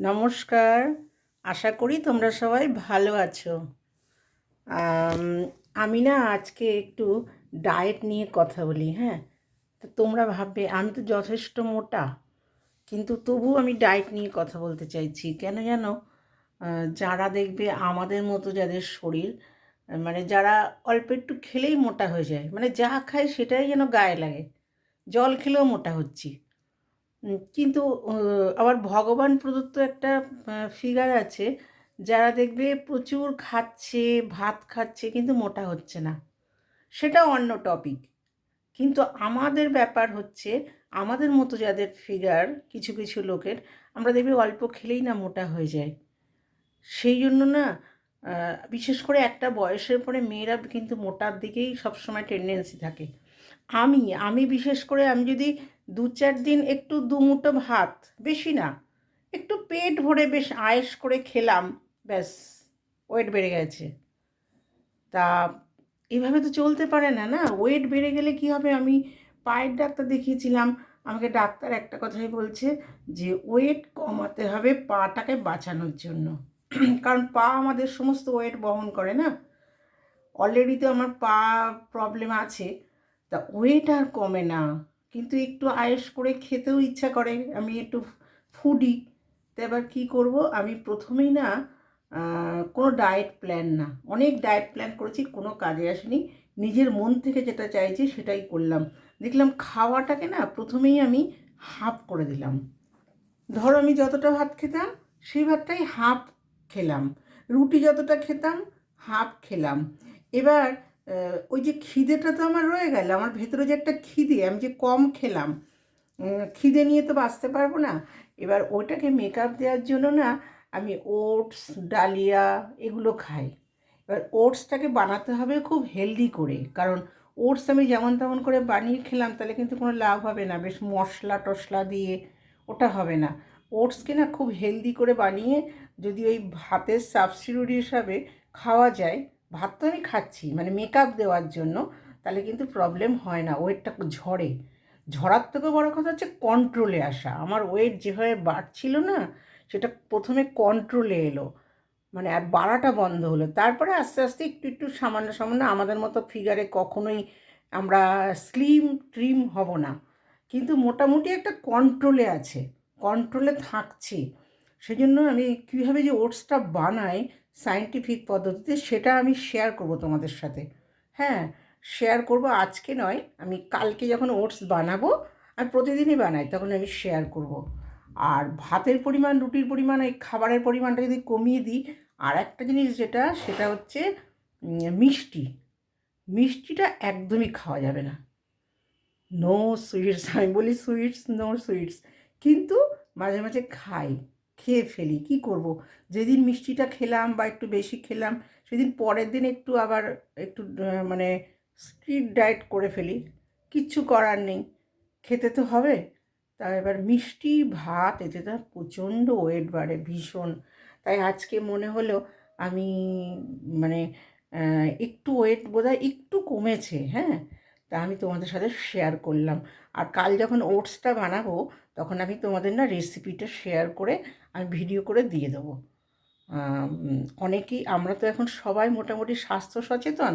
নমস্কার। আশা করি তোমরা সবাই ভালো আছো। আমি না আজকে একটু ডায়েট নিয়ে কথা বলি হ্যাঁ? তো তোমরা ভাববে, আমি তো যথেষ্ট মোটা, কিন্তু তবু আমি ডায়েট নিয়ে কথা বলতে চাইছি। কেন যেন যারা দেখবে আমাদের মতো যাদের শরীর মানে যারা অল্প একটু খেলেই মোটা হয়ে যায় মানে যা খায় সেটাই যেন গায়ে লাগে। জল খেলেও মোটা হচ্ছি। কিন্তু আবার ভগবান প্রদত্ত একটা ফিগার আছে, যারা দেখবে প্রচুর খাচ্ছে, ভাত খাচ্ছে, কিন্তু মোটা হচ্ছে না। সেটা অন্য টপিক কিন্তু আমাদের ব্যাপার হচ্ছে, আমাদের মতো যাদের ফিগার কিছু কিছু লোকের, আমরা দেখবি অল্প খেলেই না মোটা হয়ে যায়। সেই জন্য না বিশেষ করে একটা বয়সের পরে মেয়েরা কিন্তু মোটার দিকেই সবসময় টেন্ডেন্সি থাকে। আমি আমি বিশেষ করে, আমি যদি দু চার দিন একটু দুমুঠো ভাত, বেশি না। একটু পেট ভরে বেশ আয়েস করে খেলাম, ব্যাস ওয়েট বেড়ে গেছে। তা এভাবে তো চলতে পারে না না? ওয়েট বেড়ে গেলে কি হবে? আমি পায়ের ডাক্তার দেখিয়েছিলাম, আমাকে ডাক্তার একটা কথাই বলছে যে ওয়েট কমাতে হবে পাটাকে বাঁচানোর জন্য। কারণ পা আমাদের সমস্ত ওয়েট বহন করে না? অলরেডি তো আমার পা প্রবলেম আছে। তা ওয়েট আর কমে না। কিন্তু একটু আয়েস করে খেতেও ইচ্ছা করে, আমি একটু ফুডি তো এবার কী করব? আমি প্রথমেই না কোনো ডায়েট প্ল্যান না। অনেক ডায়েট প্ল্যান করেছি, কোনো কাজে আসেনি। নিজের মন থেকে যেটা চাইছি সেটাই করলাম। দেখলাম খাওয়াটাকে না প্রথমেই আমি হাফ করে দিলাম। ধরো আমি যতটা ভাত খেতাম, সেই ভাতটাই হাফ খেলাম। রুটি যতটা খেতাম হাফ খেলাম। এবার ওই যে খিদেটা তো আমার রয়ে গেল, আমার ভেতরে যে একটা খিদে, আমি যে কম খেলাম খিদে নিয়ে তো বাঁচতে পারব না। এবার ওটাকে মেকআপ দেওয়ার জন্য না আমি ওটস ডালিয়া এগুলো খাই। এবার ওটসটাকে বানাতে হবে খুব হেলদি করে, কারণ ওটস আমি যেমন তেমন করে বানিয়ে খেলাম, তাহলে কিন্তু কোনো লাভ হবে না, বেশ মশলা টশলা দিয়ে ওটা হবে না। ওটসকে না খুব হেলদি করে বানিয়ে যদি ওই ভাতের সাবস্টিটিউট হিসাবে খাওয়া যায় ভাত তো আমি খাচ্ছি মানে মেকআপ দেওয়ার জন্য, তাহলে কিন্তু প্রবলেম হয় না, ওয়েটটা ঝরে। ঝরার থেকেও বড় কথা হচ্ছে কন্ট্রোলে আসা। আমার ওয়েট যেভাবে বাড়ছিল না, সেটা প্রথমে কন্ট্রোলে এলো। মানে আর বাড়াটা বন্ধ হলো। তারপরে আস্তে আস্তে একটু একটু সামান্য সামান্য আমাদের মতো ফিগারে কখনোই আমরা স্লিম ট্রিম হব না। কিন্তু মোটামুটি একটা কন্ট্রোলে আছে। কন্ট্রোলে থাকছি। সেজন্য আমি কীভাবে যে ওটসটা বানাই সায়েন্টিফিক পদ্ধতিতে সেটা আমি শেয়ার করব তোমাদের সাথে। হ্যাঁ শেয়ার করব আজকে নয়, আমি কালকে যখন ওটস বানাবো আমি প্রতিদিনই বানাই, তখন আমি শেয়ার করব। আর ভাতের পরিমাণ, রুটির পরিমাণ, এই খাবারের পরিমাণটা যদি কমিয়ে দিই, আর একটা জিনিস যেটা, সেটা হচ্ছে মিষ্টি। মিষ্টিটা একদমই খাওয়া যাবে না। নো সুইটস আমি বলি সুইটস নো সুইটস কিন্তু মাঝে মাঝে খাই। খেয়ে ফেলি, কি করব? যেদিন মিষ্টিটা খেলাম বা একটু বেশি খেলাম, সেদিন পরের দিন একটু আবার একটু মানে স্ট্রিট ডায়েট করে ফেলি, কিচ্ছু করার নেই। খেতে তো হবে। তা এবার মিষ্টি, ভাত, এতে তো প্রচণ্ড ওয়েট বাড়ে, ভীষণ। তাই আজকে মনে হলো আমি মানে একটু ওয়েট বোধহয় একটু কমেছে হ্যাঁ? তা আমি তোমাদের সাথে শেয়ার করলাম। আর কাল যখন ওটসটা বানাবো, তখন আমি তোমাদের না রেসিপিটা শেয়ার করে আমি ভিডিও করে দিয়ে দেবো। অনেকেই, আমরা তো এখন সবাই মোটামুটি স্বাস্থ্য সচেতন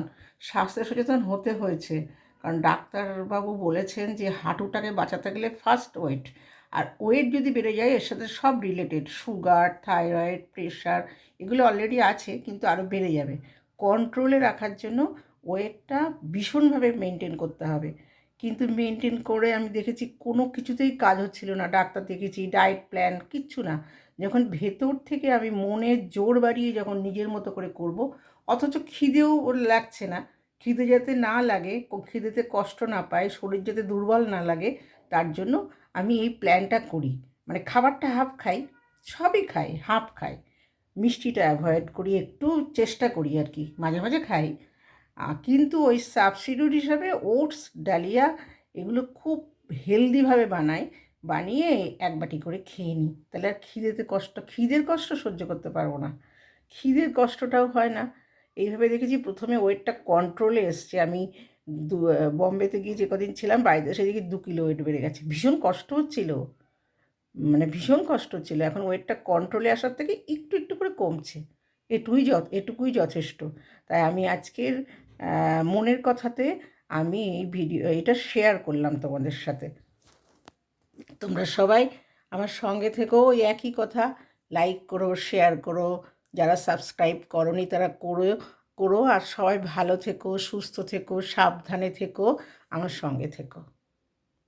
স্বাস্থ্য সচেতন হতে হয়েছে। কারণ ডাক্তারবাবু বলেছেন যে, হাঁটুটাকে বাঁচাতে গেলে ফার্স্ট ওয়েট আর ওয়েট যদি বেড়ে যায়, এর সাথে সব রিলেটেড সুগার থাইরয়েড প্রেশার এগুলো অলরেডি আছে, কিন্তু আরও বেড়ে যাবে। কন্ট্রোলে রাখার জন্য ওয়েটটা ভীষণভাবে মেনটেন করতে হবে। কিন্তু মেনটেন করে আমি দেখেছি কোনো কিছুতেই কাজ হচ্ছিল না। ডাক্তার দেখেছি ডায়েট প্ল্যান কিচ্ছু না। যখন ভেতর থেকে আমি মনের জোর বাড়িয়ে যখন নিজের মতো করে করব, অথচ খিদেও ওর লাগছে না। খিদে যাতে না লাগে খিদেতে কষ্ট না পায়, শরীর যাতে দুর্বল না লাগে, তার জন্য আমি এই প্ল্যানটা করি। মানে খাবারটা হাফ খাই, সবই খাই হাফ খাই। মিষ্টিটা অ্যাভয়েড করি, একটু চেষ্টা করি আর কি। মাঝে মাঝে খাই। কিন্তু ওই সাবস্টিটিউট হিসাবে ওটস ডালিয়া এগুলো খুব হেলদিভাবে বানাই, বানিয়ে এক বাটি করে খেয়ে নিই। তাহলে আর খিদেতে কষ্ট, খিদের কষ্ট সহ্য করতে পারব না। খিদের কষ্টটাও হয় না। এইভাবে দেখেছি প্রথমে ওয়েটটা কন্ট্রোলে এসছে। আমি দু বম্বেতে গিয়ে যে কদিন ছিলাম, বাড়িতে এসে দেখি দু কিলো ওয়েট বেড়ে গেছে। ভীষণ কষ্ট হচ্ছিল। মানে ভীষণ কষ্ট ছিল এখন ওয়েটটা কন্ট্রোলে আসার থেকে একটু একটু করে কমছে। এটুকুই য এটুকুই যথেষ্ট। তাই আমি আজকের মনের কথাতে আমি এই ভিডিও, এটা শেয়ার করলাম তোমাদের সাথে। তোমরা সবাই আমার সঙ্গে থেকেও ওই একই কথা। লাইক করো শেয়ার করো, যারা সাবস্ক্রাইব করনি তারা করো করো। আর সবাই ভালো থেকো, সুস্থ থেকো, সাবধানে থেকো, আমার সঙ্গে থেকো।